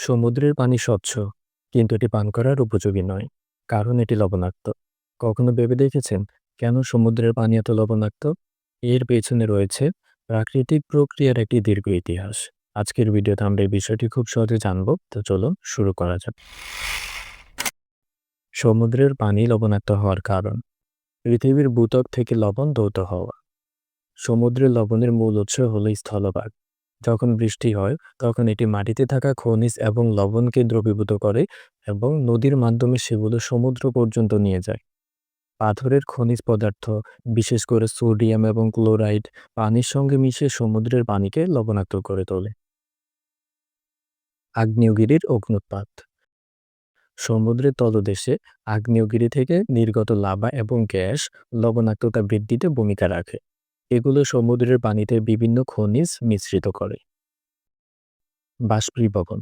সমুদ্রের পানি স্বচ্ছ, কিন্তু এটি পান করার উপযোগী নয়, কারণ এটি লবণাক্ত। কখনো ভেবে দেখেছেন কেন সমুদ্রের পানি এত লবণাক্ত? এর পেছনে রয়েছে প্রাকৃতিক প্রক্রিয়ার একটি দীর্ঘ ইতিহাস। আজকের ভিডিওতে আমরা এই বিষয়টি খুব সহজে জানব, তো চলো শুরু করা যাক। সমুদ্রের পানি লবণাক্ত হওয়ার কারণ। পৃথিবীর ভূত্বক থেকে লবণ দৌত হওয়া। সমুদ্রের লবণের মূল উৎস হল স্থলভাগ। যখন বৃষ্টি হয়, তখন এটি মাটিতে থাকা খনিজ এবং লবণকে দ্রবীভূত করে এবং নদীর মাধ্যমে সেগুলো সমুদ্র পর্যন্ত নিয়ে যায়। পাথরের খনিজ পদার্থ, বিশেষ করে সোডিয়াম এবং ক্লোরাইড, পানির সঙ্গে মিশে সমুদ্রের পানিকে লবণাক্ত করে তোলে। আগ্নেয়গিরির অগ্নুৎপাত। সমুদ্রের তলদেশে আগ্নেয়গিরি থেকে নির্গত লাভা এবং গ্যাস লবণাক্ততা বৃদ্ধিতে ভূমিকা রাখে। এগুলো সমুদ্রের পানিতে বিভিন্ন খনিজ মিশ্রিত করে। বাষ্পীভবন।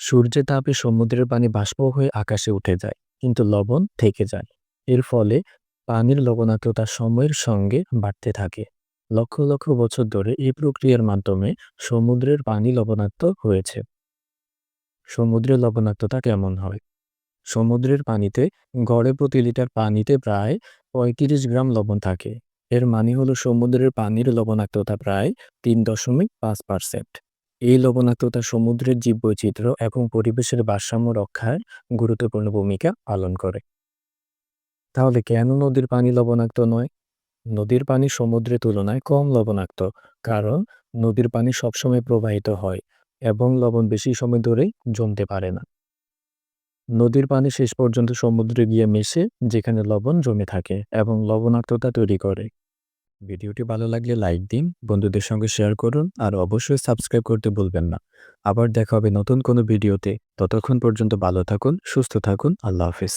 সূর্যের তাপে সমুদ্রের পানি বাষ্প হয়ে আকাশে উঠে যায়, কিন্তু লবণ থেকে যায়। এর ফলে পানির লবণাক্ততা সময়ের সঙ্গে বাড়তে থাকে। লক্ষ লক্ষ বছর ধরে এই প্রক্রিয়ার মাধ্যমে সমুদ্রের পানি লবণাক্ত হয়েছে। সমুদ্রের লবণাক্ততা কেমন হয়? সমুদ্রের পানিতে গড়ে প্রতি লিটার পানিতে প্রায় পঁয়ত্রিশ গ্রাম লবণ থাকে। এর মানে হলো সমুদ্রের পানির লবণাক্ততা প্রায় তিন দশমিক পাঁচ পার্সেন্ট। এই লবণাক্ততা সমুদ্রের জীববৈচিত্র্য এবং পরিবেশের ভারসাম্য রক্ষায় গুরুত্বপূর্ণ ভূমিকা পালন করে। তাহলে কেন নদীর পানি লবণাক্ত নয়? নদীর পানি সমুদ্রের তুলনায় কম লবণাক্ত, কারণ নদীর পানি সবসময় প্রবাহিত হয় এবং লবণ বেশি সময় ধরে জমতে পারে না। নদীর পানি শেষ পর্যন্ত সমুদ্রে গিয়ে মেশে, যেখানে লবণ জমে থাকে এবং লবণাক্ততা তৈরি করে। ভিডিওটি ভালো লাগলে লাইক দিন, বন্ধুদের সঙ্গে শেয়ার করুন আর অবশ্যই সাবস্ক্রাইব করতে ভুলবেন না। আবার দেখা হবে নতুন কোনো ভিডিওতে। ততক্ষণ পর্যন্ত ভালো থাকুন, সুস্থ থাকুন, আল্লাহ হাফিজ।